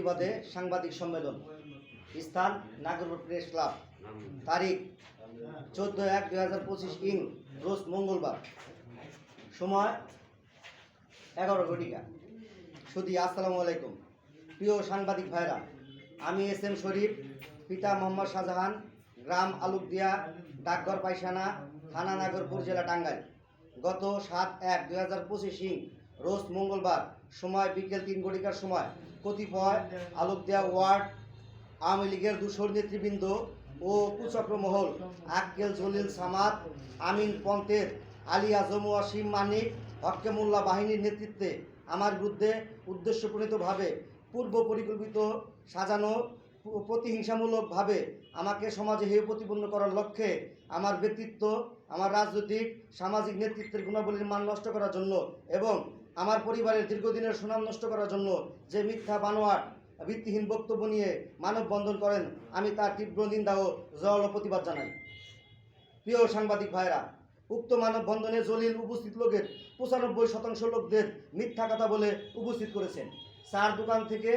প্রতিবাদে সাংবাদিক সম্মেলন। স্থান নাগরপুর প্রেস ক্লাব। তারিখ চোদ্দ এক দুই হাজার পঁচিশ ইং, রোজ মঙ্গলবার। সময় এগারো ঘটিকা। সুদি আসসালামু আলাইকুম। প্রিয় সাংবাদিক ভাইরা, আমি এস এম শরীফ, পিতা মোহাম্মদ শাহজাহান, গ্রাম আলুকদিয়া, ডাকঘর পায়খানা, থানা নাগরপুর, জেলা টাঙ্গাইল। গত সাত এক দুই হাজার পঁচিশ ইং, রোজ মঙ্গলবার। সময় বিকেল তিন ঘটিকার সময়। কতিপয় আলুকদিয়া ওয়ার্ড, আওয়ামী লীগের দুশোর নেতৃবৃন্দ ও কুচক্র মহল, আক্কেল জলিল সামাদ, আমিন পন্তের আলী আজম ওয়াসিম মানিক হক্কেমুল্লাহ বাহিনীর নেতৃত্বে আমার বিরুদ্ধে উদ্দেশ্যপ্রণীতভাবে পূর্ব পরিকল্পিত সাজানো প্রতিহিংসামূলকভাবে আমাকে সমাজে হেয় প্রতিপন্ন করার লক্ষ্যে আমার ব্যক্তিত্ব, আমার রাজনৈতিক, সামাজিক নেতৃত্বের গুণাবলীর মান নষ্ট করার জন্য এবং আমার পরিবারের দীর্ঘদিনের সুনাম নষ্ট করার জন্য যে মিথ্যা বানোয়াট, ভিত্তিহীন বক্তব্য নিয়ে মানববন্ধন করেন, আমি তার তীব্র নিন্দা ও জল প্রতিবাদ জানাই। প্রিয় সাংবাদিক ভাইরা উক্ত মানববন্ধনে জলিল উপস্থিত লোকের পঁচানব্বই শতাংশ লোকদের মিথ্যা কথা বলে উপস্থিত করেছেন। চার দোকান থেকে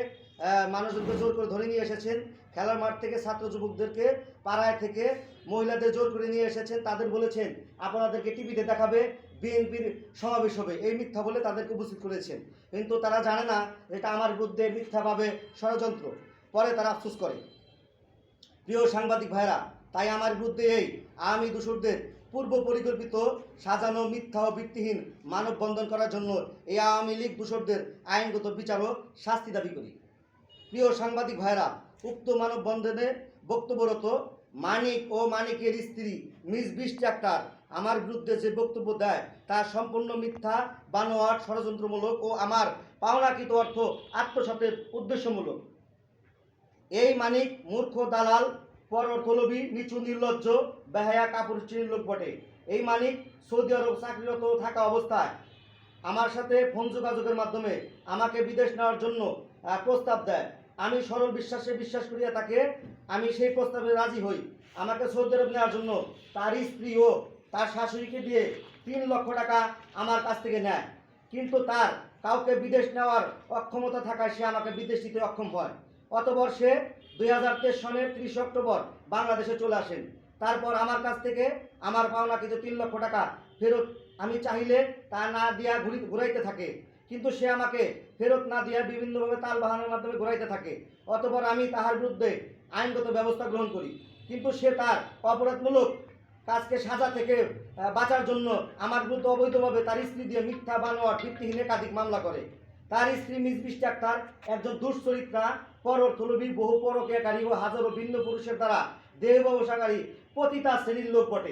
মানুষজনকে জোর করে ধরে নিয়ে এসেছেন, খেলার মাঠ থেকে ছাত্র যুবকদেরকে, পাড়ায় থেকে মহিলাদের জোর করে নিয়ে এসেছেন, তাদের বলেছেন, আপনাদেরকে টিভিতে দেখাবে বিএনপির সমাবেশ হবে। এই মিথ্যা বলে তাদেরকে উপস্থিত করেছেন। কিন্তু তারা জানে না এটা আমার বিরুদ্ধে মিথ্যাভাবে ষড়যন্ত্র। পরে তারা আফসোস করে। প্রিয় সাংবাদিক ভাইরা তাই আমার বিরুদ্ধে এই আওয়ামী দূষরদের পূর্ব পরিকল্পিত সাজানো মিথ্যা ও ভিত্তিহীন মানববন্ধন করার জন্য এই আওয়ামী লীগ দূষরদের আইনগত বিচার ও শাস্তি দাবি করি। প্রিয় সাংবাদিক ভাইরা উক্ত মানববন্ধনে বক্তব্যরত মানিক ও মানিকের স্ত্রী মিস বৃষ্টি আক্তার আমার বিরুদ্ধে যে বক্তব্য দেয়, তা সম্পূর্ণ মিথ্যা, বানোয়াট, ষড়যন্ত্রমূলক ও আমার পাওনাকৃত অর্থ আত্মসাতের উদ্দেশ্যমূলক। এই মানিক মূর্খ, দালাল পরথলবি নিচু, নির্লজ্জ, বেহায়া কাপড় শ্রেণির লোক বটে। এই মানিক সৌদি আরব চাকরিরত থাকা অবস্থায় আমার সাথে ফোন যোগাযোগের মাধ্যমে আমাকে বিদেশ নেওয়ার জন্য প্রস্তাব দেয়। আমি সরল বিশ্বাসে বিশ্বাস করিয়া তাকে, আমি সেই প্রস্তাবে রাজি হই। আমাকে সৌদি আরব নেওয়ার জন্য তার স্ত্রী ও তার শাশুড়িকে দিয়ে তিন লক্ষ টাকা আমার কাছ থেকে নেয়। কিন্তু তার কাউকে বিদেশ নেওয়ার অক্ষমতা থাকায় সে আমাকে বিদেশ দিতে অক্ষম হয়। অতপর সে দুই হাজার তেইশ সনের তিরিশ অক্টোবর বাংলাদেশে চলে আসেন। তারপর আমার কাছ থেকে আমার পাওনা কিছু তিন লক্ষ টাকা ফেরত আমি চাইলে তা না দিয়া ঘুরি, ঘুরাইতে থাকে। কিন্তু সে আমাকে ফেরত না দিয়া বিভিন্নভাবে তাল বাহানোর মাধ্যমে ঘুরাইতে থাকে। অতপর আমি তাহার বিরুদ্ধে আইনগত ব্যবস্থা গ্রহণ করি। কিন্তু সে তার অপরাধমূলক কাজকে সাজা থেকে বাঁচার জন্য আমার বিরুদ্ধে অবৈধভাবে তার স্ত্রী দিয়ে মিথ্যা বানোয়ার ভিত্তিহীন একাধিক মামলা করে। তার স্ত্রী মিস বৃষ্টি আক্তার একজন দুশ্চরিত্রা পরথলবী বহু পরকিয়াকারী ও হাজারো ভিন্ন পুরুষের দ্বারা দেহ ব্যবসাকারী পতিতা শ্রেণির লোক বটে।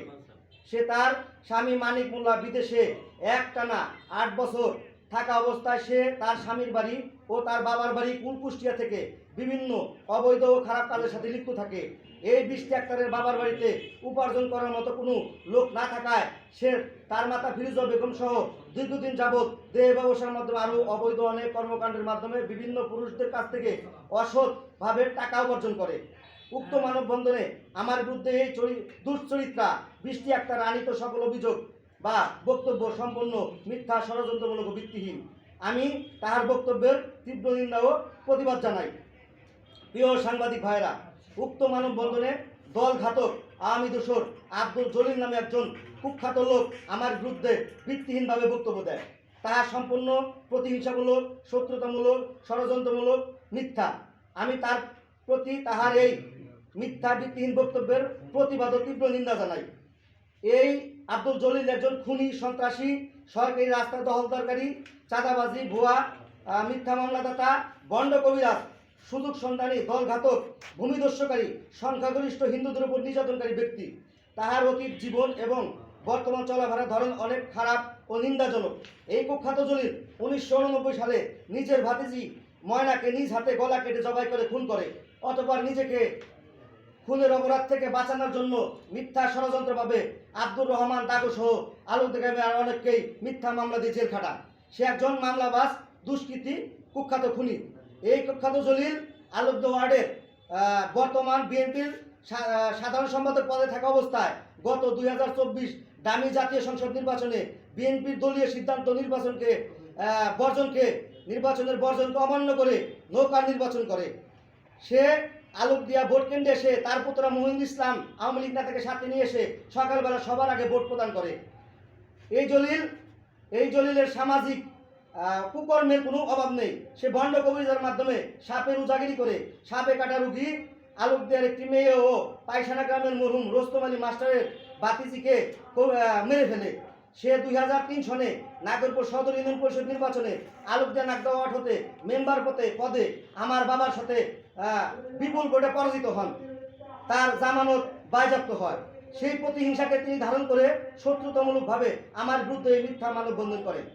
সে তার স্বামী মানিক মোল্লা বিদেশে একটানা আট বছর থাকা অবস্থায় সে তার স্বামীর বাড়ি ও তার বাবার বাড়ি কুলকুষ্টিয়া থেকে বিভিন্ন অবৈধ ও খারাপ কাজের সাথে লিপ্ত থাকে। এই বৃষ্টি আক্তারের বাবার বাড়িতে উপার্জন করার মতো কোনো লোক না থাকায় সে তার মাতা ফিরুজা বেগম সহ দীর্ঘদিন যাবৎ দেহ ব্যবসার মাধ্যমে আরও অবৈধ অনেক কর্মকাণ্ডের মাধ্যমে বিভিন্ন পুরুষদের কাছ থেকে অসৎভাবে টাকা উপার্জন করে। উক্ত মানববন্ধনে আমার বিরুদ্ধে এই চরি- দুশ্চরিত্রা, বৃষ্টি আক্তার আনিত সকল অভিযোগ বা বক্তব্য সম্পূর্ণ মিথ্যা, ষড়যন্ত্রমূলক ভিত্তিহীন। আমি তাহার বক্তব্যের তীব্র নিন্দা ও প্রতিবাদ জানাই। প্রিয় সাংবাদিক ভাইরা উক্ত মানববন্ধনে দল ঘাতক আওয়ামী দোসর আব্দুল জলিল নামে একজন কুখ্যাত লোক আমার বিরুদ্ধে ভিত্তিহীনভাবে বক্তব্য দেয়। তাহা সম্পূর্ণ প্রতিহিংসামূলক, শত্রুতামূলক, ষড়যন্ত্রমূলক মিথ্যা। আমি তার প্রতি তাহার এই মিথ্যা ভিত্তিহীন বক্তব্যের প্রতিবাদ তীব্র নিন্দা জানাই। এই আব্দুল জলিল একজন খুনি, সন্ত্রাসী, সরকারি রাস্তা দখলদারকারী, চাঁদাবাজি, ভুয়া মিথ্যা মামলাদাতা বন্ড কবিরাজ সুযোগ সন্ধানী দলঘাতক ভূমিদস্যকারী সংখ্যাগরিষ্ঠ হিন্দুদের উপর নির্যাতনকারী ব্যক্তি। তাহার অতীত জীবন এবং বর্তমান চলাফেরার ধরন অনেক খারাপ ও নিন্দাজনক। এই কুখ্যাত জলিল উনিশশো সালে নিজের ভাতিজি ময়নাকে নিজ হাতে গলা কেটে জবাই করে খুন করে, অতপর নিজেকে খুনের অপরাধ থেকে বাঁচানোর জন্য মিথ্যা ষড়যন্ত্রভাবে আব্দুর রহমান সহ আলু গ্রামে আর অনেককেই মিথ্যা মামলা দিয়ে জেল খাটান। সে একজন মামলাবাস দুষ্কৃতী, কুখ্যাত খুনি। এই কুখ্যাত জলিল আলুদ্দ ওয়ার্ডের বর্তমান বিএনপির সাধারণ সম্পাদক পদে থাকা অবস্থায় গত দু হাজার চব্বিশ দামি জাতীয় সংসদ নির্বাচনে বিএনপির দলীয় সিদ্ধান্ত নির্বাচনকে বর্জনকে, নির্বাচনের বর্জনকে অমান্য করে নৌকার নির্বাচন করে। সে আলোক দিয়া ভোট কেন্দ্রে এসে তার পুত্রা মহিন্দুল ইসলাম আওয়ামী লীগ নেতাকে সাথে নিয়ে এসে সকালবেলা সবার আগে ভোট প্রদান করে। এই জলিল, এই জলিলের সামাজিক কুকর্মের কোনো অভাব নেই। সে ভণ্ড কবিরাজের মাধ্যমে সাপের উজাগিরি করে, সাপে কাটা রুগী আলোক দেওয়ার একটি মেয়ে ও পায়সানা গ্রামের মরহুম রোস্তম আলী মাস্টারের বাতিজিকে মেরে ফেলে। সে দুই হাজার তিন সনে নাগরপুর সদর ইউনিয়ন পরিষদ নির্বাচনে আলোক দেয়া নাগদা ওয়ার্ড হতে মেম্বার পদে পদে আমার বাবার সাথে বিপুল ভোটে পরাজিত হন। তার জামানত বাজেয়াপ্ত হয়। সেই প্রতিহিংসাকে তিনি ধারণ করে শত্রুতামূলকভাবে আমার বিরুদ্ধে মিথ্যা মানববন্ধন করেন।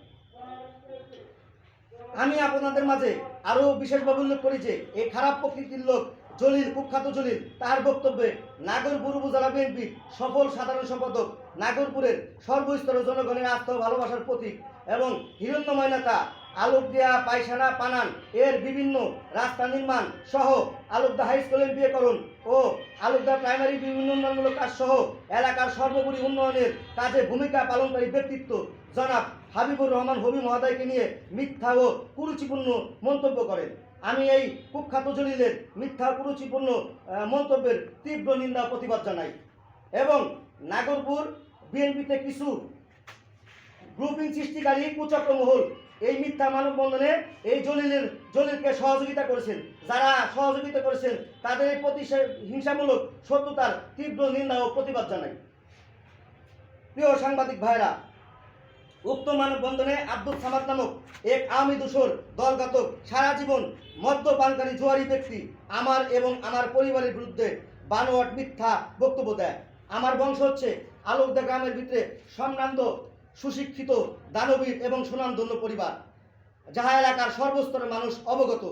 আমি আপনাদের মাঝে আরও বিশেষভাবে উল্লেখ করি যে, এই খারাপ প্রকৃতির লোক জলিল, কুখ্যাত জলিল, তার বক্তব্যে নাগরপুর উপজেলা বিএনপি সফল সাধারণ সম্পাদক, নাগরপুরের সর্বস্তরের জনগণের আস্থা ভালোবাসার প্রতীক এবং হিরণ্যময় নেতা আলোকদিয়া পায়সানা পানান এর বিভিন্ন রাস্তা নির্মাণ সহ আলোকদা হাই স্কুলের বিয়েকরণ ও আলোকদা প্রাইমারি বিভিন্ন উন্নয়নমূলক কাজ সহ এলাকার সর্বোপরি উন্নয়নের কাজে ভূমিকা পালনকারী ব্যক্তিত্ব জনাব হাবিবুর রহমান হবি মহোদয়কে নিয়ে মিথ্যা ও কুরুচিপূর্ণ মন্তব্য করেন। আমি এই কুখ্যাত জলিলের মিথ্যা কুরুচিপূর্ণ মন্তব্যের তীব্র নিন্দা প্রতিবাদ জানাই এবং নাগরপুর বিএনপিতে কিছু গ্রুপিং সৃষ্টিকারী কুচক্র মহল এই মিথ্যা মানববন্ধনে এই জলিলের, জলিলকে সহযোগিতা করেছেন। যারা সহযোগিতা করেছেন, তাদের এই প্রতি হিংসামূলক শত্রুতার তীব্র নিন্দা ও প্রতিবাদ জানাই। প্রিয় সাংবাদিক ভাইরা, উক্ত মানববন্ধনে আব্দুল সামাদ নামক এক আওয়ামী দূষর, দলঘাতক, সারা জীবন মদ্যপানকারী, জুয়ারি ব্যক্তি আমার এবং আমার পরিবারের বিরুদ্ধে বানোয়াট মিথ্যা বক্তব্য দেয়। আমার বংশ হচ্ছে আলোকদা গ্রামের ভিতরে সম্ভ্রান্ত সুশিক্ষিত, দানবীর এবং সুনামধন্য পরিবার। যাহা এলাকার সর্বস্তরের মানুষ অবগত,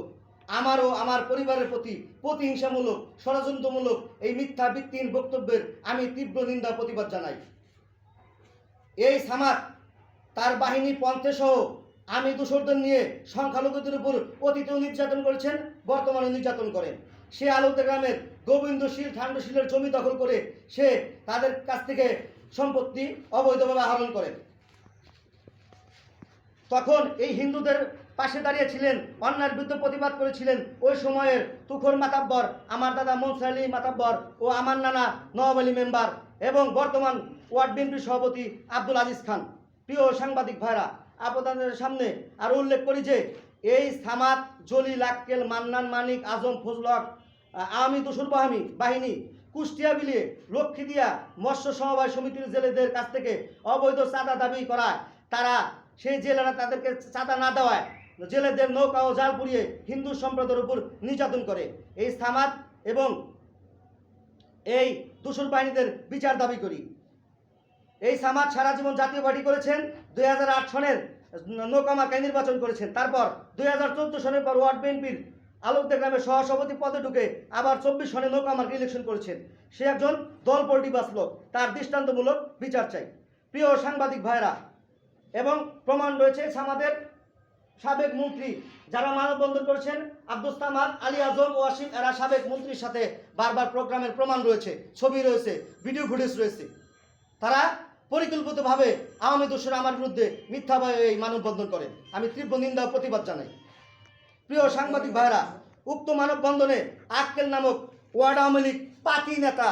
আমারও আমার পরিবারের প্রতি প্রতিহিংসামূলক, ষড়যন্ত্রমূলক এই মিথ্যা ভিত্তিহীন বক্তব্যের আমি তীব্র নিন্দা প্রতিবাদ জানাই। এই সামাদ, তার বাহিনী পন্থে সহ আমি দূষরদের নিয়ে সংখ্যালঘুদের উপর অতীতেও নির্যাতন করেছেন বর্তমানে নির্যাতন করেন। সে আলোতে গ্রামের গোবিন্দশীল ঠান্ডশীলের জমি দখল করে সে তাদের কাছ থেকে সম্পত্তি অবৈধভাবে আহরণ করেন। তখন এই হিন্দুদের পাশে দাঁড়িয়ে ছিলেন অন্যায়ের বিরুদ্ধে প্রতিবাদ করেছিলেন ওই সময়ের তুখর মাতাব্বর আমার দাদা মনসুর আলী মাতাব্বর ও আমার নানা নওয়াব আলী মেম্বার এবং বর্তমান ওয়ার্ড বিএনপির সভাপতি আব্দুল আজিজ খান। প্রিয় সাংবাদিক ভাইরা আপনাদের সামনে আর উল্লেখ করি যে এই সামাত জলি লাক্কেল মান্নান মানিক আজম ফজলক আহ, আওয়ামী দোসর বাহিনী বাহিনী কুষ্টিয়া বিলিয়ে লক্ষ্মী দিয়া মৎস্য সমবায় সমিতির জেলেদের কাছ থেকে অবৈধ চাঁদা দাবি করায় তারা সেই জেলেরা তাদেরকে চাঁদা না দেওয়ায় জেলেদের নৌকা ও জাল পুড়িয়ে হিন্দু সম্প্রদায়ের উপর নির্যাতন করে। এই সামাদ এবং এই দূষণ বাহিনীদের বিচার দাবি করি। এই সামাদ সারা জীবন জাতীয় পার্টি করেছেন, দুই হাজার আট সনের নৌকামার্কায় নির্বাচন করেছেন। তারপর দুই হাজার চোদ্দ সনের পর ওয়ার্ড বিএনপির আলোকদের গ্রামের সহসভাপতি পদে ঢুকে আবার চব্বিশ সনে নৌকামার্কা ইলেকশন করেছেন। সে একজন দল পল্টি বাঁচল, তার দৃষ্টান্তমূলক বিচার চাই। প্রিয় সাংবাদিক ভাইরা এবং প্রমাণ রয়েছে আমাদের সাবেক মন্ত্রী যারা মানববন্ধন করেছেন, আব্দুল আলী আজম ও আসিফ এরা সাবেক মন্ত্রীর সাথে বারবার প্রোগ্রামের প্রমাণ রয়েছে, ছবি রয়েছে, ভিডিও ফুটেজ রয়েছে। তারা পরিকল্পিতভাবে আওয়ামী দোষরা আমার বিরুদ্ধে মিথ্যাভাবে এই মানববন্ধন করেন আমি তীব্র নিন্দা ও প্রতিবাদ জানাই। প্রিয় সাংবাদিক ভাইরা উক্ত মানববন্ধনে আক্কেল নামক ওয়ার্ড আওয়ামী লীগ পাতি নেতা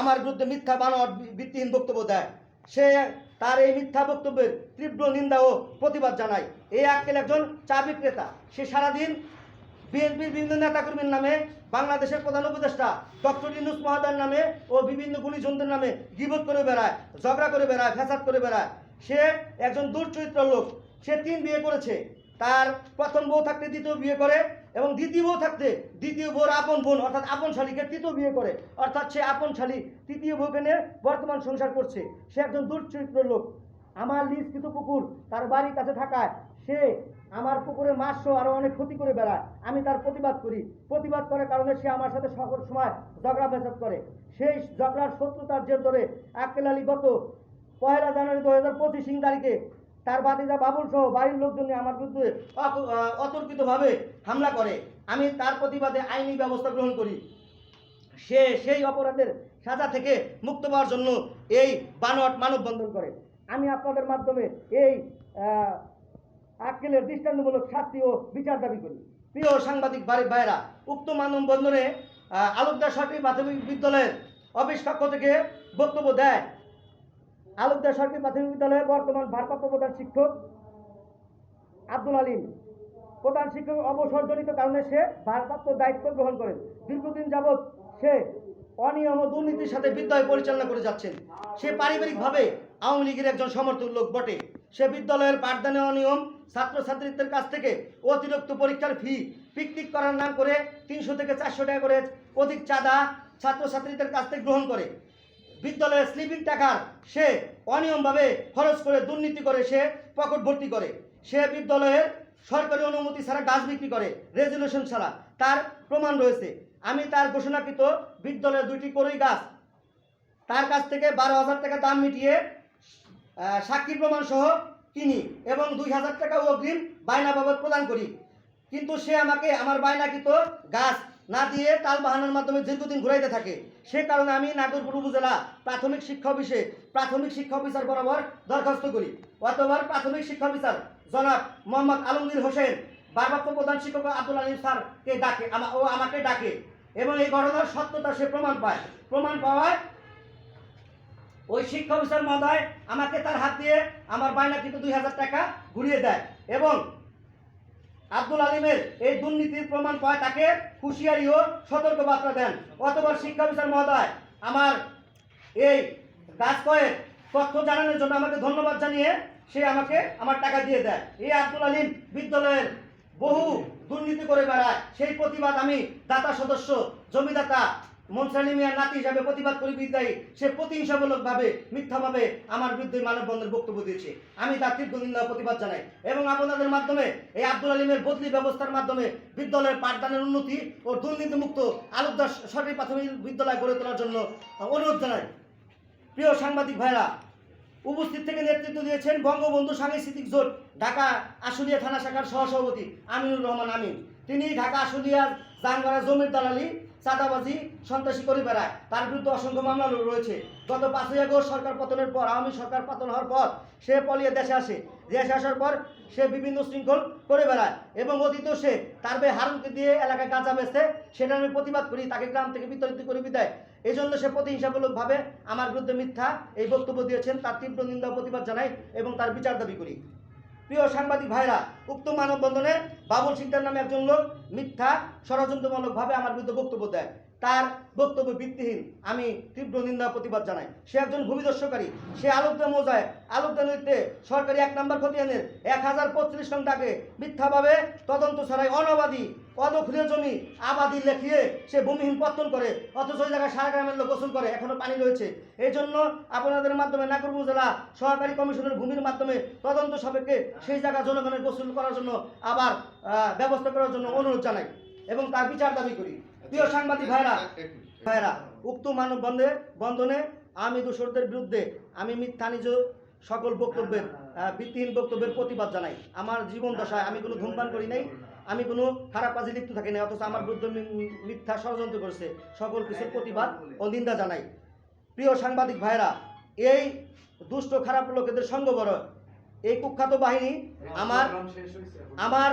আমার বিরুদ্ধে মিথ্যা বানোয়ার ভিত্তিহীন বক্তব্য দেয়। সে তার এই মিথ্যা বক্তব্যের তীব্র নিন্দা ও প্রতিবাদ জানায়। এই আক্কেল একজন চা বিক্রেতা। সে সারাদিন বিএনপির বিভিন্ন নেতাকর্মীর নামে, বাংলাদেশের প্রধান উপদেষ্টা ডক্টর ইনুস মহাদার নামে ও বিভিন্ন গুণীজনদের নামে গিবত করে বেড়ায়, ঝগড়া করে বেড়ায়, ফ্যাসাদ করে বেড়ায়। সে একজন দুর্চরিত্র লোক। সে তিন বিয়ে করেছে। তার প্রথম বউ থাকতে দ্বিতীয় বিয়ে করে। এবং দ্বিতীয় বউ থাকতে, দ্বিতীয় বউর আপন বোন, অর্থাৎ আপন শালীকে তৃতীয় বিয়ে করে, অর্থাৎ সে আপন শালী তৃতীয় বউকে নিয়ে বর্তমান সংসার করছে। সে একজন দুর্চরিত্র লোক। আমার কিন্তু পুকুর তার বাড়ির কাছে থাকায় সে আমার পুকুরে মাছ সহ আরও অনেক ক্ষতি করে বেড়ায়। আমি তার প্রতিবাদ করি। প্রতিবাদ করার কারণে সে আমার সাথে সকল সময় ঝগড়া ফেসাদ করে। সেই ঝগড়ার শত্রুতার জের ধরে আক্কেল আলী গত পয়লা জানুয়ারি দু হাজার পঁচিশ তারিখে তার বাতিজা বাবুল সহ বাড়ির লোকজন আমার বিরুদ্ধে অতর্কিতভাবে হামলা করে। আমি তার প্রতিবাদে আইনি ব্যবস্থা গ্রহণ করি। সে সেই অপরাধের সাজা থেকে মুক্ত পাওয়ার জন্য এই বানোয়াট মানববন্ধন করে। আমি আপনাদের মাধ্যমে এই আক্কেলের দৃষ্টান্তমূলক শাস্তি ও বিচার দাবি করি। প্রিয় সাংবাদিক বাড়ি ভাইরা উক্ত মানববন্ধনে আলুকদার সরকারি প্রাথমিক বিদ্যালয়ের অফিস কক্ষ থেকে বক্তব্য দেয় আলোকদার সরকারি প্রাথমিক বিদ্যালয়ে বর্তমান ভারপ্রাপ্ত প্রধান শিক্ষক আব্দুল আলিম। প্রধান শিক্ষক অবসরজনিত কারণে সে ভারপ্রাপ্ত দায়িত্ব গ্রহণ করেন। দীর্ঘদিন যাবৎ সে অনিয়ম ও দুর্নীতির সাথে বিদ্যালয় পরিচালনা করে যাচ্ছেন। সে পারিবারিকভাবে আওয়ামী লীগের একজন সমর্থক লোক বটে। সে বিদ্যালয়ের পাঠদানে অনিয়ম ছাত্রছাত্রীদের কাছ থেকে অতিরিক্ত পরীক্ষার ফি পিকনিক করার নাম করে তিনশো থেকে চারশো টাকা করে অধিক চাঁদা ছাত্রছাত্রীদের কাছ থেকে গ্রহণ করে। বিদ্যালয়ের স্লিপিং টাকার সে অনিয়মভাবে খরচ করে দুর্নীতি করে, সে পকেট ভর্তি করে। সে বিদ্যালয়ের সরকারি অনুমতি ছাড়া গাছ বিক্রি করে, রেজুলেশন ছাড়া। তার প্রমাণ রয়েছে। আমি তার ঘোষণাকৃত বিদ্যালয়ের দুইটি করই গাছ, তার কাছ থেকে বারো হাজার টাকা দাম মিটিয়ে সাক্ষী প্রমাণ সহ কিনি এবং দুই হাজার টাকা অগ্রিম বায়না বাবদ প্রদান করি। কিন্তু সে আমাকে আমার বায়নাকৃত গাছ না দিয়ে তাল বাহানোর মাধ্যমে দীর্ঘদিন ঘুরাইতে থাকে। সে কারণে আমি নাগরপুর উপজেলা প্রাথমিক শিক্ষা অফিসে প্রাথমিক শিক্ষা অফিসার বরাবর দরখাস্ত করি। অতবার প্রাথমিক শিক্ষা অফিসার জনাব মোহাম্মদ আলমগীর হোসেন ভারপ্রাপ্ত প্রধান শিক্ষক আব্দুল আলিম স্যারকে ডাকে ও আমাকে ডাকে এবং এই ঘটনার সত্যতা সে প্রমাণ পায়। প্রমাণ পাওয়ায় ওই শিক্ষা অফিসার মহোদয় আমাকে তার হাত দিয়ে আমার বায়না কিন্তু দুই হাজার টাকা ঘুরিয়ে দেয় এবং আব্দুল আলিমের এই দুর্নীতির প্রমাণ পায় তাকে হুঁশিয়ারি ও সতর্ক বার্তা দেন। অতবার শিক্ষা বিচার মহোদয়, আমার এই কাজ কয়েক তথ্য জানানোর জন্য আমাকে ধন্যবাদ জানিয়ে সে আমাকে আমার টাকা দিয়ে দেয়। এই আব্দুল আলিম বিদ্যালয়ের বহু দুর্নীতি করে বেড়ায়। সেই প্রতিবাদ আমি দাতা সদস্য, জমিদাতা মনসানি মিয়ার নাতি হিসাবে প্রতিবাদ করি বিদ্যায়ী। সে প্রতিহিংসামূলকভাবে মিথ্যাভাবে আমার বিরুদ্ধে মানববন্ধের বক্তব্য দিয়েছে। আমি তার তীব্র নিন্দা প্রতিবাদ জানাই এবং আপনাদের মাধ্যমে, এই আব্দুল আলিমের বদলি ব্যবস্থার মাধ্যমে বিদ্যালয়ের পাঠদানের উন্নতি ও দুর্নীতিমুক্ত আলুকদার সরকারি প্রাথমিক বিদ্যালয় গড়ে তোলার জন্য অনুরোধ জানাই। প্রিয় সাংবাদিক ভাইরা, উপস্থিত থেকে নেতৃত্ব দিয়েছেন বঙ্গবন্ধু সাংস্কৃতিক জোট, ঢাকা আশুলিয়া থানা শাখার সহসভাপতি আমিনুর রহমান আমিন। তিনি ঢাকা আশুলিয়া জানগড়া জমির দালালি চাঁদাবাজি, সন্ত্রাসী করে বেড়ায়। তার বিরুদ্ধে অসংখ্য মামলা রয়েছে। গত পাঁচই আগস্ট সরকার পতনের পর, আওয়ামী সরকার পতন হওয়ার পর, সে পলিয়ে দেশে আসে। দেশে আসার পর, সে বিভিন্ন শৃঙ্খল করে বেড়ায় এবং অতীত সে তার বে হারুনকে দিয়ে এলাকায় গাঁজা বেচতে সেটা আমি প্রতিবাদ করি, তাকে গ্রাম থেকে বিতাড়িত করে বিদায়। এই জন্য সে প্রতিহিংসামূলকভাবে আমার বিরুদ্ধে মিথ্যা এই বক্তব্য দিয়েছেন। তার তীব্র নিন্দা প্রতিবাদ জানাই এবং তার বিচার দাবি করি। প্রিয় সাংবাদিক ভাইরা, উক্ত মানববন্ধনে বাবুল সিকদার নামে একজন লোক মিথ্যা, ষড়যন্ত্রমূলকভাবে আমার বিরুদ্ধে বক্তব্য দেয়। তার বক্তব্য ভিত্তিহীন। আমি তীব্র নিন্দা প্রতিবাদ জানাই। সে একজন ভূমিদস্যকারী সে আলোকদা মৌজায় আলোকদা নদীতে সরকারি এক নম্বর খতিয়ানের এক হাজার পঁয়ত্রিশ নং ডাকে মিথ্যাভাবে তদন্ত ছাড়াই অনবাদী অদখলীয় জমি আবাদি লেখিয়ে সে ভূমিহীন পত্তন করে, অথচ ওই জায়গায় সারা গ্রামের লোক গোসল করে, এখনও পানি রয়েছে। এই জন্য আপনাদের মাধ্যমে নাগরপুর জেলা সহকারী কমিশনের ভূমির মাধ্যমে তদন্ত সাপেক্ষে সেই জায়গা জনগণের গোসল করার জন্য আবার ব্যবস্থা করার জন্য অনুরোধ জানাই এবং তার বিচার দাবি করি। প্রিয় সাংবাদিক ভাইরা ভাইরা উক্ত মানব বন্ধে বন্ধনে আমি দোষরদের বিরুদ্ধে আমি মিথ্যা নিজ সকল বক্তব্যের ভিত্তিহীন বক্তব্যের প্রতিবাদ জানাই। আমার জীবন দশায় আমি কোনো ধূমপান করি নাই আমি কোনো খারাপ কাজে লিপ্ত থাকি না অথচ আমার বিরুদ্ধে মিথ্যা ষড়যন্ত্র করেছে সকল কিছুর প্রতিবাদ ও নিন্দা জানাই। প্রিয় সাংবাদিক ভাইরা এই দুষ্ট খারাপ লোকেদের সঙ্গ বড় এই কুখ্যাত বাহিনী আমার আমার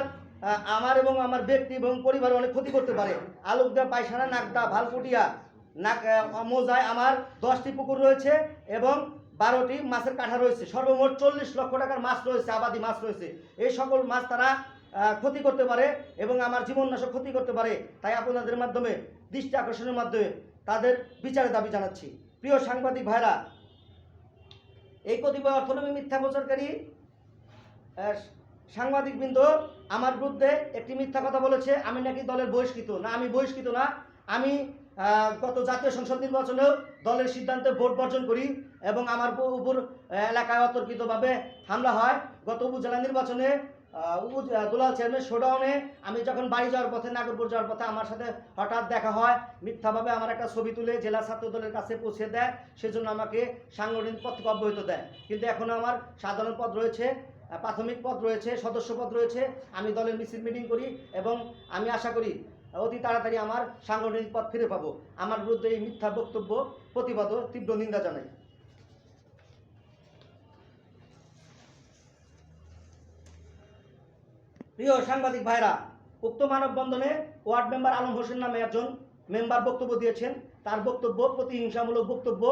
আমার এবং আমার ব্যক্তি এবং পরিবার অনেক ক্ষতি করতে পারে। আলোকদা, পায়খানা নাকদা ভালপুটিয়া নাক মোজায় আমার দশটি পুকুর রয়েছে এবং বারোটি মাছের কাঠা রয়েছে। সর্বমোট চল্লিশ লক্ষ টাকার মাছ রয়েছে, আবাদি মাছ রয়েছে। এই সকল মাছ তারা ক্ষতি করতে পারে এবং আমার জীবন নাশক ক্ষতি করতে পারে। তাই আপনাদের মাধ্যমে, দৃষ্টি আকর্ষণের মাধ্যমে তাদের বিচারের দাবি জানাচ্ছি। প্রিয় সাংবাদিক ভাইরা, এই কতিপয় অর্থনৈতিক মিথ্যা প্রচারকারী সাংবাদিকবৃন্দ, আমার বিরুদ্ধে একটি মিথ্যা কথা বলেছে, আমি নাকি দলের বহিষ্কৃত। না, আমি বহিষ্কৃত না, আমি গত জাতীয় সংসদ নির্বাচনেও দলের সিদ্ধান্তে ভোট বর্জন করি এবং আমার উপর- এলাকায় অতর্কিতভাবে হামলা হয়। গত উপজেলা নির্বাচনে দুলাল চেয়ারম্যান শোডাউনে আমি যখন বাড়ি যাওয়ার পথে, নাগরপুর যাওয়ার পথে আমার সাথে হঠাৎ দেখা হয়, মিথ্যাভাবে আমার একটা ছবি তুলে জেলা ছাত্র দলের কাছে পৌঁছে দেয়, সেজন্য আমাকে সাংগঠনিক পদ থেকে অব্যাহত দেয়। কিন্তু এখনও আমার সাধারণ পদ রয়েছে প্রাথমিক পদ রয়েছে, সদস্য পদ রয়েছে। আমি দলের মিছিল মিটিং করি এবং আমি আশা করি অতি তাড়াতাড়ি আমার সাংগঠনিক পদ ফিরে পাবো। আমার বিরুদ্ধে এই মিথ্যা বক্তব্য প্রতিবাদ তীব্র নিন্দা জানাই। প্রিয় সাংবাদিক ভাইরা, উক্ত মানববন্ধনে ওয়ার্ড মেম্বার আলম হোসেন নামে একজন মেম্বার বক্তব্য দিয়েছেন। তার বক্তব্য প্রতিহিংসামূলক বক্তব্য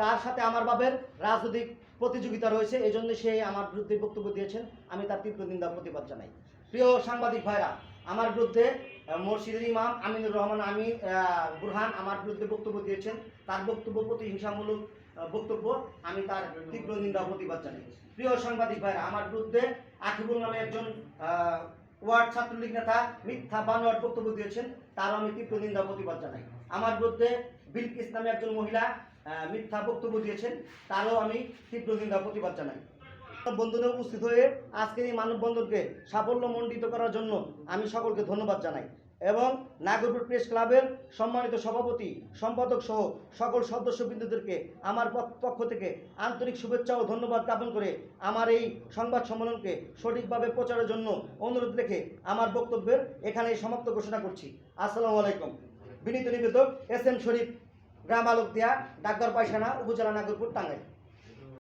তার সাথে আমার বাবের রাজনৈতিক প্রতিযোগিতা রয়েছে, এই জন্য সে আমার বিরুদ্ধে বক্তব্য দিয়েছেন। আমি তার তীব্র নিন্দা প্রতিবাদ জানাই। প্রিয় সাংবাদিক ভাইরা, আমার বিরুদ্ধে মসজিদের ইমাম আমিনুর রহমান আমি বুরহান আমার বিরুদ্ধে বক্তব্য দিয়েছেন। তার বক্তব্য প্রতিহিংসামূলক বক্তব্য আমি তার তীব্র নিন্দা প্রতিবাদ জানাই। প্রিয় সাংবাদিক ভাইরা, আমার বিরুদ্ধে আকিবুল নামে একজন ওয়ার্ড ছাত্রলীগ নেতা মিথ্যা বানোয়ার বক্তব্য দিয়েছেন। তারও আমি তীব্র নিন্দা প্রতিবাদ জানাই। আমার বিরুদ্ধে বিলকিস নামে একজন মহিলা মিথ্যা বক্তব্য দিয়েছেন, তারও আমি তীব্র নিন্দা প্রতিবাদ জানাই। বন্ধুরা উপস্থিত হয়ে আজকের এই মানববন্ধনকে সাফল্য মণ্ডিত করার জন্য আমি সকলকে ধন্যবাদ জানাই এবং নাগরপুর প্রেস ক্লাবের সম্মানিত সভাপতি, সম্পাদক সহ সকল সদস্যবৃন্দদেরকে আমার পক্ষ থেকে আন্তরিক শুভেচ্ছা ও ধন্যবাদ জ্ঞাপন করে আমার এই সংবাদ সম্মেলনকে সঠিকভাবে প্রচারের জন্য অনুরোধ রেখে আমার বক্তব্যের এখানে সমাপ্ত ঘোষণা করছি। আসসালামু আলাইকুম। বিনীত নিবেদক এস এম শরীফ গ্রাম আলোক দিয়া ডাকঘর পায়খানা উপজেলা নাগরপুর টাঙ্গাইল।